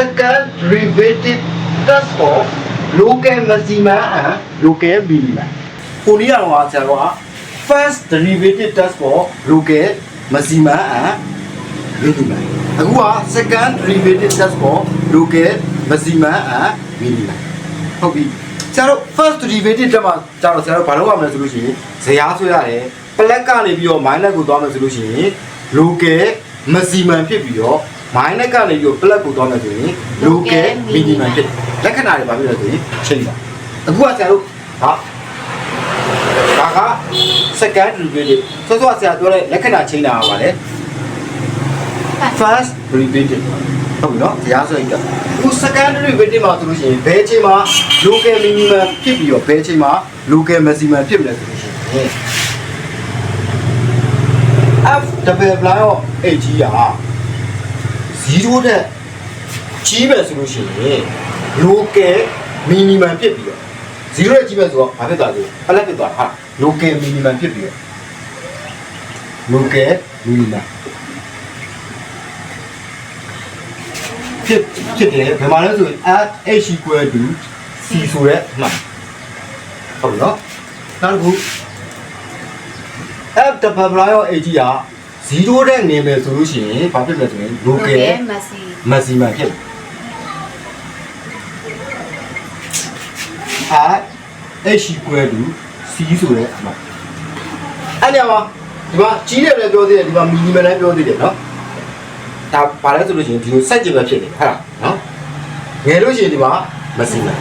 second derivative test for local maximum and local minimum ကိုနီးကတော့ဆရာတော်က first derivative test for local maximum and minimum အခုက second derivative test for local maximum and minimum ဟုတ်ပြီဆရာတို့ first derivative တက်မှာကျတော့ဆရာတို့ဘာလုပ်ရမလဲဆိုလို့ရှိရင်ဇယားဆွဲရတယ်ပလက်ကနေပြီးတော့ minus ကိုသွားမယ်ဆိုလို့ရှိရင် local maximum ဖြစ်ပြီးတော့ minus ကနေပြီးတော့ plus ကိုသွားမယ်ဆိုရင် local minimum ဖြစ်တယ်လက္ခဏာတွေဘာဖြစ်လဲဆိုရင်ချိန်ပါအခုကဆရာတို့ဟာဒါက second derivative ဆိုတော့ဆရာပြောတဲ့လက္ခဏာချိန်တာကပါလေ first derivative ဟုတ်ပြီနော်တရားစွဲကြအခု second derivative မှာဆိုလို့ရှိရင်ဘယ်အချိန်မှာ local minimum ဖြစ်ပြီးတော့ဘယ်အချိန်မှာ local maximum ဖြစ်မလဲဆိုလို့ရှိရင် f double blind of h ကြီးက 0တဲ့ကြီးပဲဆိုလို့ရှိရင် local minimum ဖြစ်ပြီးတော့0တဲ့ကြီးပဲဆိုတော့ဘာဖြစ်သွားလဲဖလက်ဖြစ်သွားဟာ local minimum ဖြစ်ပြီးတော့ local minimum ဖြစ်ဖြစ်တယ်ဘယ်မှာလဲဆိုရင် at h equal to c ဆိုတဲ့အမှန်ဟုတ်ပြီနော်နောက်တစ်ခု f double blind of h ကြီးက 0တဲ့နေမယ်ဆိုလို့ရှိရင်ဘာဖြစ်လဲဆိုရင် local မက်ဆီ maximum ဖြစ်တယ် at h equal to c ဆိုတဲ့အမှန်အဲ့ညမှာဒီမှာကြီးတယ်လည်းပြောသေးတယ်ဒီမှာ minimum လည်းပြောသေးတယ်နော်ဒါဘာလဲဆိုလို့ရှိရင်ဒီလိုစိုက်ကြည့်ပဲဖြစ်နေဟုတ်လားနော်ငယ်လို့ရှိရင်ဒီမှာ maximum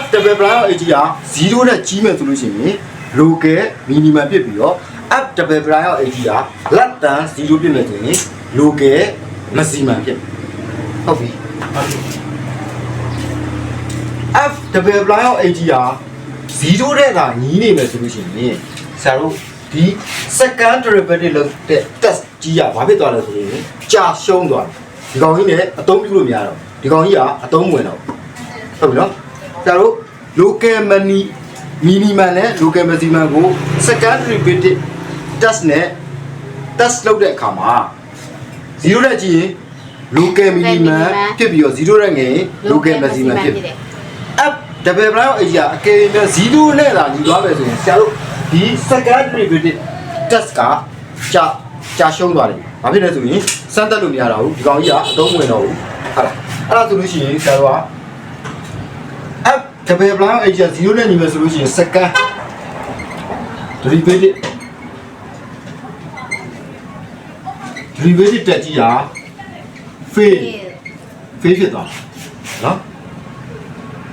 f double blind of h ကြီးက0နဲ့ကြီးမယ်ဆိုလို့ရှိရင် local minimum ဖြစ်ပြီးတော့ f double blind of h ကြီးက less than 0ဖြစ်မယ်ဆိုရင် local maximum ဖြစ်ဟုတ်ပြီ f double blind of 80ဟာ0တဲ့ကညီးနေမယ်ဆိုလို့ရှိရင်ဆရာတို့ဒီ second derivative လို့တဲ့ test ကြီးကဘာဖြစ်သွားလဲဆိုရင်ကြာရှုံးသွားတယ်ဒီကောင်ကြီးနဲ့အသုံးပြုလို့မရတော့ဘူးဒီကောင်ကြီးကအသုံးမဝင်တော့ဘူးဟုတ်ပြီနော်ဆရာတို့ local money minimum နဲ့ local maximum ကို second derivative test နဲ့ test လုပ်တဲ့အခါမှာ0တဲ့ကြည့်ရင် local minimum ဖြစ်ပြီးတော့0တဲ့ငယ်ရင် local maximum ဖြစ်တယ် app double blind အရာအကယ်၍0နဲ့သာညီသွားမယ်ဆိုရင်ဆရာတို့ဒီ second derivative test ကကြာကြာရှုံးသွားတယ်။ဘာဖြစ်လဲဆိုရင်စမ်းတက်လို့မရတော့ဘူးဒီကောင်ကြီးကအသုံးဝင်တော့ဘူးဟုတ်လား။အဲ့ဒါဆိုလို့ရှိရင်ဆရာတို့က app double blind အရာ0နဲ့ညီမယ်ဆိုလို့ရှိရင် second derivative derivative တက်ကြီးက fail fail ဖြစ်သွားတယ်နော်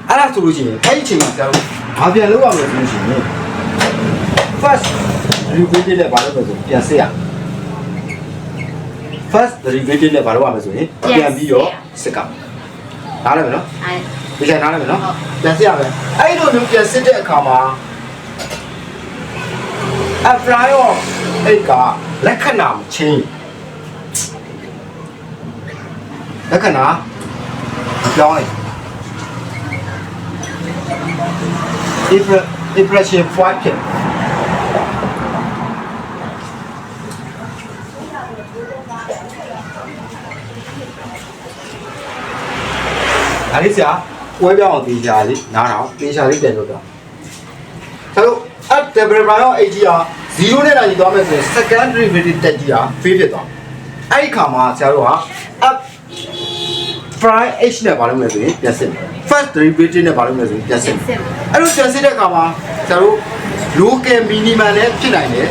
အဲ့ဒါဆိုလို့ရှိရင်အဲ့ဒီအချိန်မှာဆရာတို့ဘာပြန်လုပ်ရမလဲဆိုလို့ရှိရင် first derivative နဲ့ဘာလုပ်မလဲဆိုရင်ပြန်ဆက်ရ first derivative နဲ့ဘာလုပ်ရမလဲဆိုရင်ပြန်ပြီးတော့စစ်ကနားလည်မယ်နော်အဲဒီချိန်နားလည်မယ်နော်ဟုတ်ပြန်ဆက်ရမယ်အဲ့ဒီလိုမျိုးပြန်စစ်တဲ့အခါမှာ apply of အဲ့ကလက္ခဏာမချင်း လက္ခဏာမပြောင်းလိုက် impression point ဖြစ်ဒါလေးဆရာပွဲပြောင်းအောင်တေချာလေးနားတော့တေချာလေးပြန်လို့တော့ဆရာတို့ at double prime ရော AG က0နဲ့လာညီသွားမယ်ဆိုရင် second derivative တက်ကြီးက fail ဖြစ်သွားအဲ့ဒီခါမှာဆရာတို့က at prime h နဲ့ဘာလုပ်မလဲဆိုရင်ပြန်စစ်မယ် first derivative နဲ့ဘာလုပ်မလဲဆိုရင်ပြန်စစ်မယ်စစ်အဲ့လိုပြန်စစ်တဲ့အခါမှာကျတို့ local minimum လည်းဖြစ်နိုင်တယ်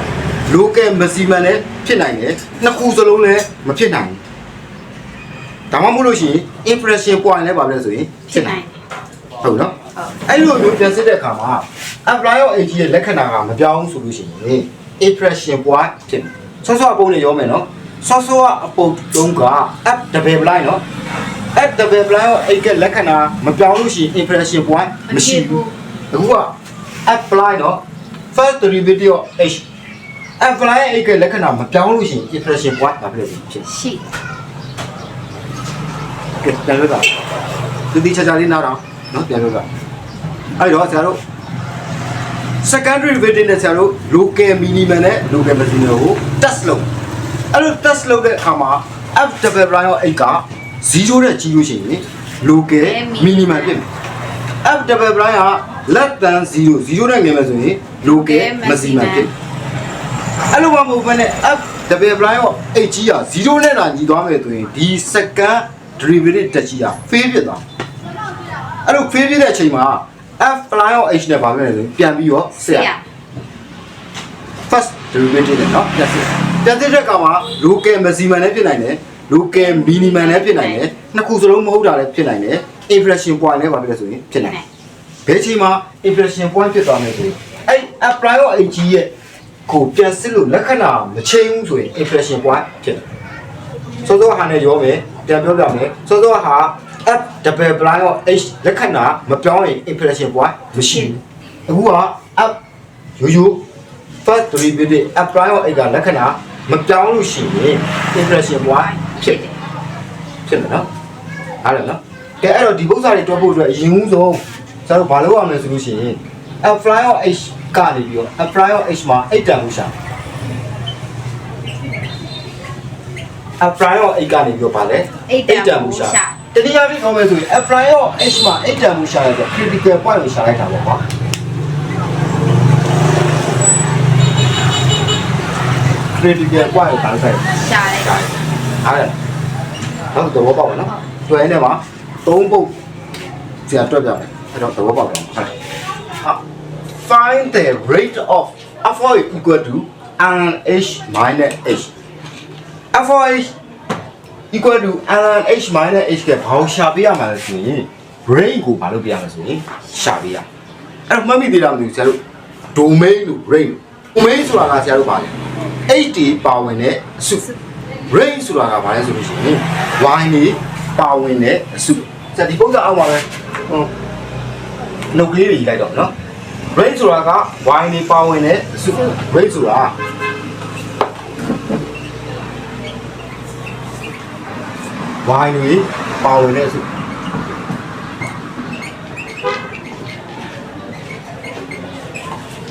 local maximum လည်းဖြစ်နိုင်တယ်နှစ်ခုစလုံးလည်းမဖြစ်နိုင်ဘူးဒါမှမဟုတ်လို့ရှိရင် impression point လည်းပါပဲဆိုရင်ဖြဖြစ်စ်နိုနိုင်င်ဟုတ်နော်ဟုတ်အဲ့လိုမျိုးပြန်စစ်တဲ့အခါမှာ apply of ag ရဲ့လက္ခဏာကမပြောင်းဘူးဆိုလို့ရှိရင် impression point ဖြစ်တယ်ဆော့ဆော့အပုံနဲ့ရောမယ်နော်ဆော့ဆော့အပုံတုံးက app double blind နော် app double blind ရဲ့အဲ့ကလက္ခဏာမပြောင်းလို့ရှိရင် impression point မရှိဘူးအခုက apply တော့ first derivative of h apply အဲ့ကလက္ခဏာမပြောင်းလို့ရှိရင် impression point ဘာဖြစ်လဲဖြစ်ရှိကဲပြန်လို့တာဒီဒီချာချာလေးနားတော့နော်ပြန်လို့တာအဲ့တော့ဆရာတို့ secondary derivative နဲ့ဆရာတို့ local minimum နဲ့ local maximum ကို test လုပ်အဲ့လို test လုပ်တဲ့အခါမှာ f double blind ရော h က 0တဲ့ကြီးလို့ရှိရင် local minimum ဖြစ်မယ် f double blind က less than 0 0နဲ့ငယ်မယ်ဆိုရင် local maximum ဖြစ်အဲ့လိုမှမဟုတ်ဘဲနဲ့ f double blind ရော h ကြီးက0နဲ့လာညီသွားမယ်ဆိုရင်ဒီ second derivative တက်ကြီးက fail ဖြစ်သွားအဲ့လို fail ဖြစ်တဲ့အချိန်မှာ f blind ရော h နဲ့ပါမယ်ဆိုရင်ပြန်ပြီးတော့ဆက်ရ first derivative နဲ့เนาะပြန်စစ်ပြန်စစ်တဲ့ကောင်မှာ local maximum လည်းဖြစ်နိုင်တယ် local minimum လည်းဖြစ်နိုင်တယ်နှစ်ခုစလုံးမဟုတ်တာလည်းဖြစ်နိုင်တယ် inflection point လည်းပါဖြစ်တယ်ဆိုရင်ဖြစ်နိုင်တယ်ဘယ်ချိန်မှာ inflection point ဖြစ်သွားမယ်ဆိုရင်အဲ့ apply ရော ag ရဲ့ကိုပြန်စစ်လို့လက္ခဏာမချင်းဘူးဆိုရင် inflection point ဖြစ်တယ်စောစောဟာနဲ့ရောမယ်ပြန်ပြောပြမယ်စောစောဟာ f double blind ရော h လက္ခဏာမပြောင်းရင် inflection point မရှိဘူးအခုက f ရိုးရိုး first derivative apply ရော h ကလက္ခဏာ မပြောင်းလို့ရှိရင် inflection point ဖြစ်တယ်ဖြစ်တယ်နော်အားလည်းနော်ကဲအဲ့တော့ဒီပု္ပ္ပစာတွေတွက်ဖို့အတွက်အရင်ဦးဆုံးကျတော့ဘာလုပ်ရမလဲဆိုလို့ရှိရင် apply ရော h ကနေပြီးတော့ apply ရော h မှာ8တန်မှုရှာ apply ရော h ကနေပြီးတော့ဗာလဲ8တန်မှုရှာတတိယပြခေါ်မယ်ဆိုရင် apply ရော h မှာ8တန်မှုရှာရတဲ့ critical point ကိုရှာလိုက်တာပေါ့ကွာ critical point ကိုတိုင်းဆိုင်ရှာတယ်ရှာတယ်အားရတော့သဘောပေါက်ပါနော်တွဲနေမှာသုံးပုတ်ဆရာတွက်ပြမယ်အဲ့တော့သဘောပေါက်ပါဟုတ်ဟာ find the rate of f equal to ln h minus h f equal to ln h minus h ကဘာကိုရှာပေးရမှာလဲဆိုရင် brain ကိုဘာလုပ်ပြရမှာဆိုရင်ရှာပေးရအဲ့တော့မှတ်မိသေးတာမသိဘူးဆရာတို့ domain လို့ brain domain ဆိုတာကဆရာတို့ပါတယ် 8တွေပါဝင်တဲ့အစု range ဆိုတာကဘာလဲဆိုလို့ရှိရင် y နေပါဝင်တဲ့အစုစက်ဒီပုံစံအောင်ပါပဲဟိုနှုတ်ကလေးတွေလိုက်တော့နော် range ဆိုတာက y နေပါဝင်တဲ့အစု range ဆိုတာ y နေပါဝင်တဲ့အစု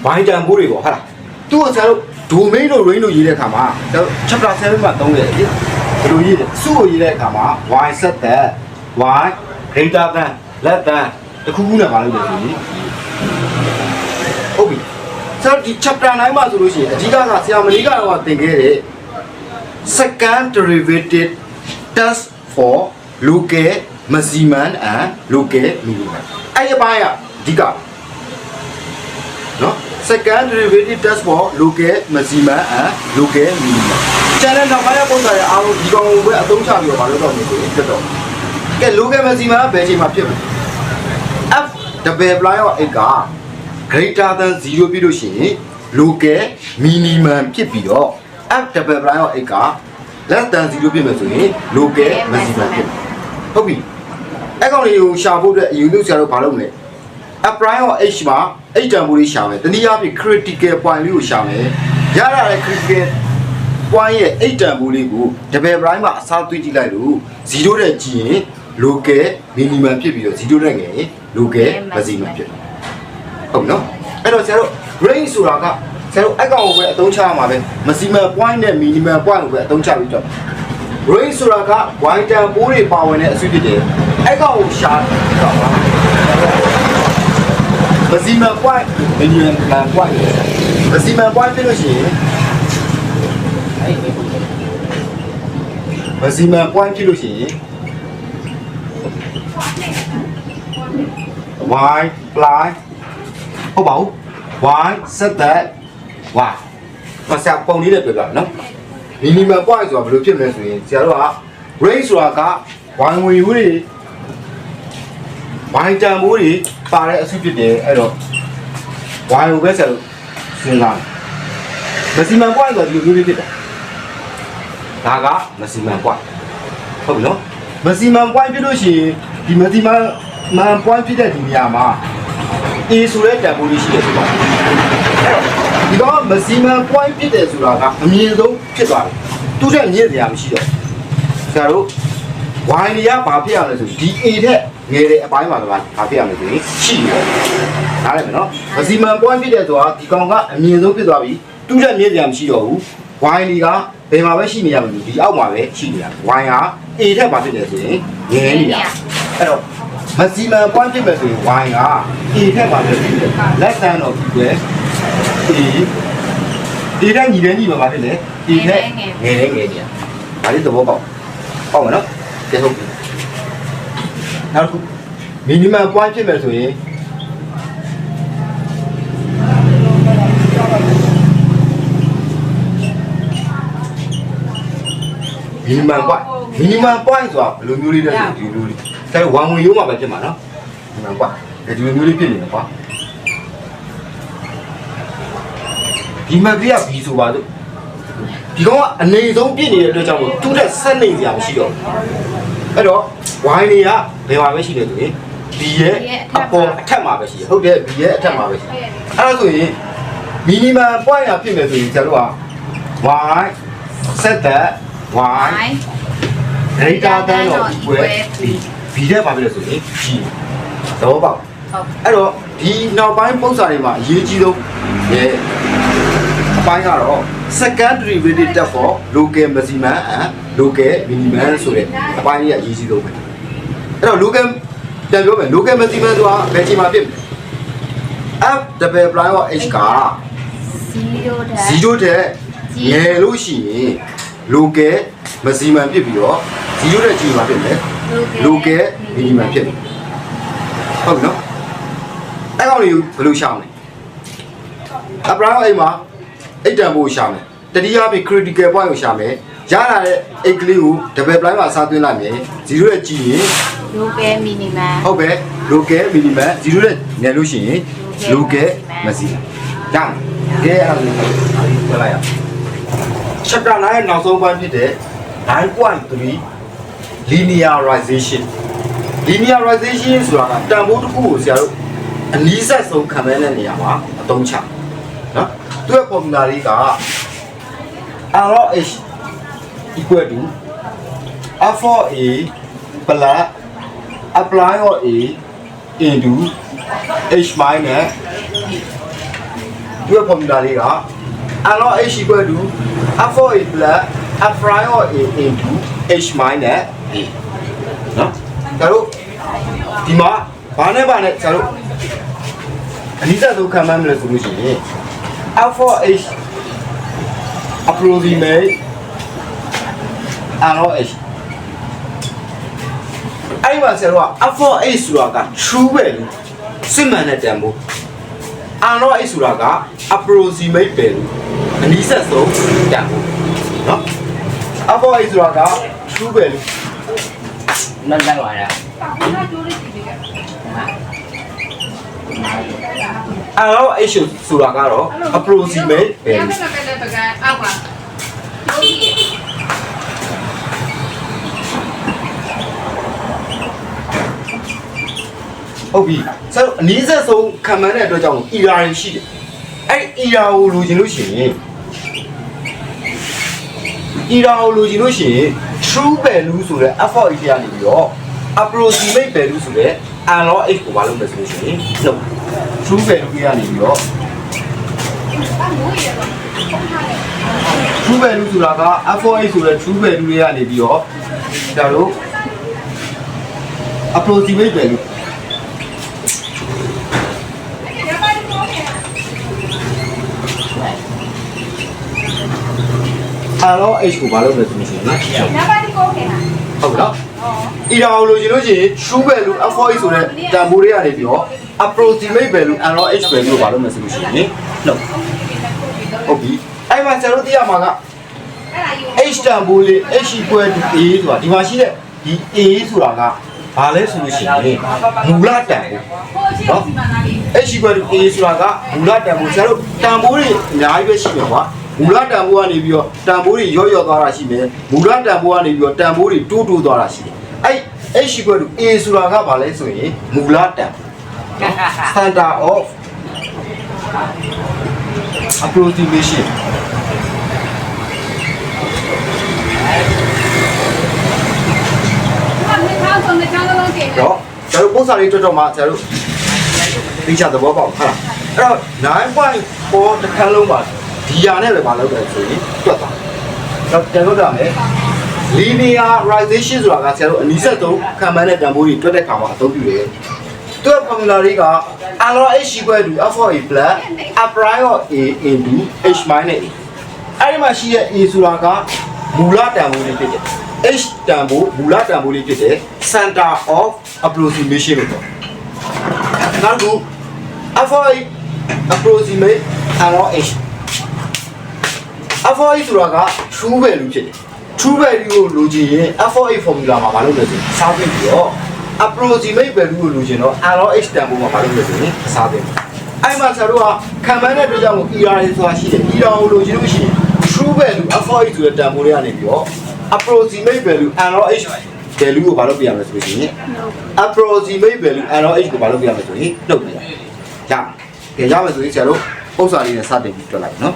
ဝိုင်းတန်ဖိုးတွေပေါ့ဟာလားသူကဆရာတို့ domain လို့ range လို့ရေးတဲ့အခါမှာဆရာတို့ chapter 7မှာသုံးရတယ်လေဘယ်လိုရေးလဲစုကိုရေးတဲ့အခါမှာ y set that y greater than less than တခုခုနဲ့မလုပ်လို့ဆိုရင်ဟုတ်ပြီဆရာတို့ဒီ chapter 9မှာဆိုလို့ရှိရင်အဓိကကဆရာမလေးကတော့သင်ခဲ့တဲ့ second derivative test for local maximum and local minimum အဲ့ဒီပိုင်းကအဓိကနော် second derivative test for local maximum and local minimum channel နောက်ပိုင်းပုံစံရအားလုံးဒီကောင်ကိုပဲအသုံးချပြီးတော့မလုပ်တော့ဘူးဆိုရင်ဖြစ်တော့ကဲ local maximum ကဘယ်ချိန်မှာဖြစ်မလဲ f double blind ရော x က greater than 0ပြလို့ရှိရင် local minimum ဖြစ်ပြီးတော့ f double blind ရော x က less than 0ဖြစ်မယ်ဆိုရင် local maximum ဖြစ်ဟုတ်ပြီအဲ့ကောင်လေးကိုရှာဖို့အတွက်အရင်လို့ဆရာတို့ဘာလုပ်မလဲ apply ရော h မှာ h တန်ဖိုးလေးရှာမယ်တနည်းအားဖြင့် critical point လေးကိုရှာမယ်ရရတဲ့ critical point ရဲ့ h တန်ဖိုးလေးကို double prime မှာအစားသွင်းကြည့်လိုက်လို့0တဲ့ကြည့်ရင် local minimum ဖြစ်ပြီးတော့0တဲ့ငယ်ရင် local maximum ဖြစ်တယ်ဟုတ်နော်အဲ့တော့ဆရာတို့ range ဆိုတာကဆရာတို့အကောင်ကိုပဲအသုံးချရမှာပဲ maximum point နဲ့ minimum point ကိုပဲအသုံးချပြီးတော့ range ဆိုတာက y တန်ဖိုးတွေပါဝင်တဲ့အစုဖြစ်တယ်အဲ့ကောင်ကိုရှာတော့ပါ maximum point minimum point maximum point ဖြစ်လို့ရှိရင် maximum point ဖြစ်လို့ရှိရင် y plus ဟုတ်ပါဘူး y set that y မစက်ပုံလေးနဲ့ပြောပြမယ်နော် minimum point ဆိုတာဘယ်လိုဖြစ်မလဲဆိုရင်ဆရာတို့က range ဆိုတာက y ဝင်ယူတွေ y တန်မိုးတွေ ပါတဲ့အစုဖြစ်တယ်အဲ့တော့ y ကိုပဲဆရာတို့စဉ်းစားတယ် maximum point ဆိုတာဒီလိုမျိုးလေးဖြစ်တာဒါက maximum point ဟုတ်ပြီနော် maximum point ဖြစ်လို့ရှိရင်ဒီ maximum man point ဖြစ်တဲ့ဒီနေရာမှာ a ဆိုတဲ့တန်ဖိုးလေးရှိတယ်ဆိုတော့အဲ့တော့ဒီတော့ maximum point ဖြစ်တယ်ဆိုတာကအမြင့်ဆုံးဖြစ်သွားတယ်သူ့ထက်မြင့်စရာမရှိတော့ဆရာတို့ y နေရဘာဖြစ်ရမလဲဆိုဒီ a ထက် ငယ်တဲ့အပိုင်းမှာတော့ဘာဖြစ်ရမလဲဆိုရင်ရှိတယ်နားလည်မယ်နော် maximum point ဖြစ်တယ်ဆိုတာဒီကောင်ကအမြင့်ဆုံးဖြစ်သွားပြီသူ့ထက်မြင့်စရာမရှိတော့ဘူး y ဒီကဘယ်မှာပဲရှိနေရမလို့ဒီအောက်မှာပဲရှိနေတာ y က a ထက်မှာဖြစ်နေဆိုရင်ငယ်နေတာအဲ့တော့ maximum point ဖြစ်မယ်ဆိုရင် y က a ထက်မှာဖြစ်နေတယ် less than of equal a a ထက်ညီတယ်ညီမှာပါဖြစ်လေ a ထက်ငယ်တယ်ငယ်နေတာဒါလေးသဘောပေါက်ပေါက်မယ်နော်ကျေဟုတ်ပြီ နောက်တစ်ခု minimum point ဖြစ်မယ်ဆိုရင် minimum point minimum point ဆိုတာဘယ်လိုမျိုးလေးလဲဆိုဒီလိုလေးဒါဝမ်ဝင်ရိုးမှာပဲဖြစ်မှာနော် minimum point ဒီလိုမျိုးလေးဖြစ်နေတယ်ကွာဒီမက်ကလေးက B ဆိုပါစို့ဒီကောင်ကအနေဆုံးပြည့်နေတဲ့အတွက်ကြောင့်မို့သူ့တက်ဆက်နေစရာမရှိတော့ဘူးအဲ့တော့ y နေကဘယ်မှာပဲရှိနေဆိုရင် B ရဲ့အပေါ်အထက်မှာပဲရှိတယ်ဟုတ်တယ် B ရဲ့အထက်မှာပဲရှိတယ်အဲ့ဒါဆိုရင် minimum point ကဖြစ်မယ်ဆိုရင်ကျတို့က y set that y greater than or equal b b တဲ့ဘာဖြစ်လဲဆိုရင် g သဘောပေါက်ဟုတ်အဲ့တော့ဒီနောက်ပိုင်းပုံစံတွေမှာအရေးကြီးဆုံးရဲ့အပိုင်းကတော့ second derivative step for local maximum and local minimum ဆိုတဲ့အပိုင်းကြီးကအရေးကြီးဆုံးပဲ အဲ့တော့ local ပြန်ပြောမယ် local maximum ဆိုတာဘယ်ချိန်မှာဖြစ်မလဲ f double prime of h က0တက်0တဲ့ငယ်လို့ရှိရင် local maximum ဖြစ်ပြီးတော့0တဲ့ချိန်မှာဖြစ်မယ် local minimum ဖြစ်မယ်ဟုတ်ပြီနော်အဲ့ကောင်လေးကိုဘယ်လိုရှာမလဲအပရာအိမ်မှာအိတ်တန်ဖို့ရှာမယ်တတိယပြီ critical point ကိုရှာမယ် ရလာတဲ့အိတ်ကလေးကို double prime မှာစားသွင်းလိုက်မယ်0ရဲ့ကြည့်ရင် local minimum ဟုတ်ပဲ local minimum 0နဲ့ငယ်လို့ရှိရင် local maximum ဒါကဲအဲ့ဒါကိုပြောလိုက်ရအောင် chapter 9ရဲ့နောက်ဆုံးပိုင်းဖြစ်တဲ့9.3 linearization linearization ဆိုတာကတန်ဖိုးတစ်ခုကိုဆရာတို့အနည်းဆက်ဆုံးခံမဲတဲ့နေရာမှာအသုံးချနော်သူ့ရဲ့ formula လေးက r of h equal to f of a plus apply of a into h minus ဒီ formula လေးက r of h equal to f of a plus apply of a into h minus a နော်ဒါတို့ဒီမှာဘာနဲ့ဘာနဲ့ကျတို့အနည်းဆက်ဆုံးခံမှန်းမလဲဆိုလို့ရှိရင် f of h approximate r of h အဲ့ဒီမှာဆရာတို့က f of h ဆိုတာက true ပဲလို့စစ်မှန်တဲ့တန်ဖိုး r of h ဆိုတာက approximate ပဲလို့အနည်းဆက်ဆုံးတန်ဖိုးเนาะ f of h ဆိုတာက true ပဲလို့ นั่นได้หรอเนี่ย r of h ဆိုတာကတော့ approximate ပဲ ဘယ် လို့ မှာပဲလဲပကအောက်ကလို့ ဟုတ်ပြီဆရာတို့အနည်းဆက်ဆုံးခံမှန်းတဲ့အတွက်ကြောင့် error တွေရှိတယ်အဲ့ဒီ error ကိုလိုချင်လို့ရှိရင် error ကိုလိုချင်လို့ရှိရင် true value ဆိုတဲ့ f of h ကနေပြီးတော့ approximate value ဆိုတဲ့ r log h ကိုမလုပ်မယ်ဆိုလို့ရှိရင် no true value ကြီးကနေပြီးတော့ true value ဆိုတာက f of h ဆိုတဲ့ true value တွေကနေပြီးတော့ဒါတို့ approximate value အားလုံး h ကိုမလုပ်မယ်ဆိုလို့ရှိရင်နော်နံပါတ်ဒီကိုခင်ဗျာဟုတ်ပြီနော်အီရာကိုလိုချင်လို့ရှိရင် true value f4h ဆိုတဲ့တန်ဖိုးတွေကနေပြီးတော့ approximate value and h value ကိုပါလို့မယ်ဆိုလို့ရှိရင်နော်ဟုတ်ပြီအဲ့မှာကျွန်တော်တို့သိရမှာကအဲ့ဒါယူ h တန်ဖိုးလေး h equal to a ဆိုတာဒီမှာရှိတဲ့ဒီ a ဆိုတာကဘာလဲဆိုလို့ရှိရင်မူလတန်ဖိုးဟိုရှိစီမံနာလေး h equal to a ဆိုတာကမူလတန်ဖိုးကျွန်တော်တို့တန်ဖိုးတွေအများကြီးပဲရှိမယ်ကွာ မူလတန်ဖိုးကနေပြီးတော့တန်ဖိုးတွေရော့ရော့သွားတာရှိမယ်မူလတန်ဖိုးကနေပြီးတော့တန်ဖိုးတွေတိုးတိုးသွားတာရှိတယ်အဲ့ h equal to a ဆိုတာကဘာလဲဆိုရင်မူလတန် standard of approximation ဟာမင်းသားဆုံးတဲ့ချမ်းလုံးတင်တယ်တော့ကျွန်တော်ပုံစံလေးတော်တော်မှကျွန်တော်တို့သိချသဘောပေါက်ဟုတ်လားအဲ့တော့9.4တစ်ခန်းလုံးပါ ဒီယာနဲ့ပဲမလုပ်တယ်ဆိုရင်တွက်သွားတော့ကျွန်တော်တို့ကမယ် linearization ဆိုတာကဆရာတို့အနည်းဆက်ဆုံးခံမှန်းတဲ့တန်ဖိုးတွေတွက်တဲ့ခါမှာအသုံးပြုတယ်သူ့ formula တွေက alpha h equal to f of a plus a prime of a into h minus a အဲ့ဒီမှာရှိတဲ့ a ဆိုတာကမူလတန်ဖိုးလေးဖြစ်တယ် h တန်ဖိုးမူလတန်ဖိုးလေးဖြစ်တယ် center of approximation လို့ပြောနောက်တစ်ခု f of a approximate alpha h f of a ဆိုတာက true value ဖြစ်တယ် true value ကိုလိုချင်ရင် f of a formula မှာမလုပ်လို့ဆိုရင်စားပြီးပြီးတော့ approximate value ကိုလိုချင်တော့ alpha h တန်ဖိုးမှာမလုပ်လို့ဆိုရင်စားပြီးအဲ့မှာဆရာတို့ကခံမှန်းတဲ့အတွက်ကြောင့်မို့ ER ဆိုတာရှိတယ် ER ကိုလိုချင်လို့ရှိရင် true value f of a ဆိုတဲ့တန်ဖိုးလေးကနေပြီးတော့ approximate value alpha h value ကိုဘာလို့ပြရမလဲဆိုရင် approximate value alpha h ကိုဘာလို့ပြရမလဲဆိုရင်နှုတ်ပြရရမယ်ကြရမယ်ဆိုရင်ဆရာတို့ပုံစံလေးနဲ့စတင်ပြီးတွက်လိုက်နော်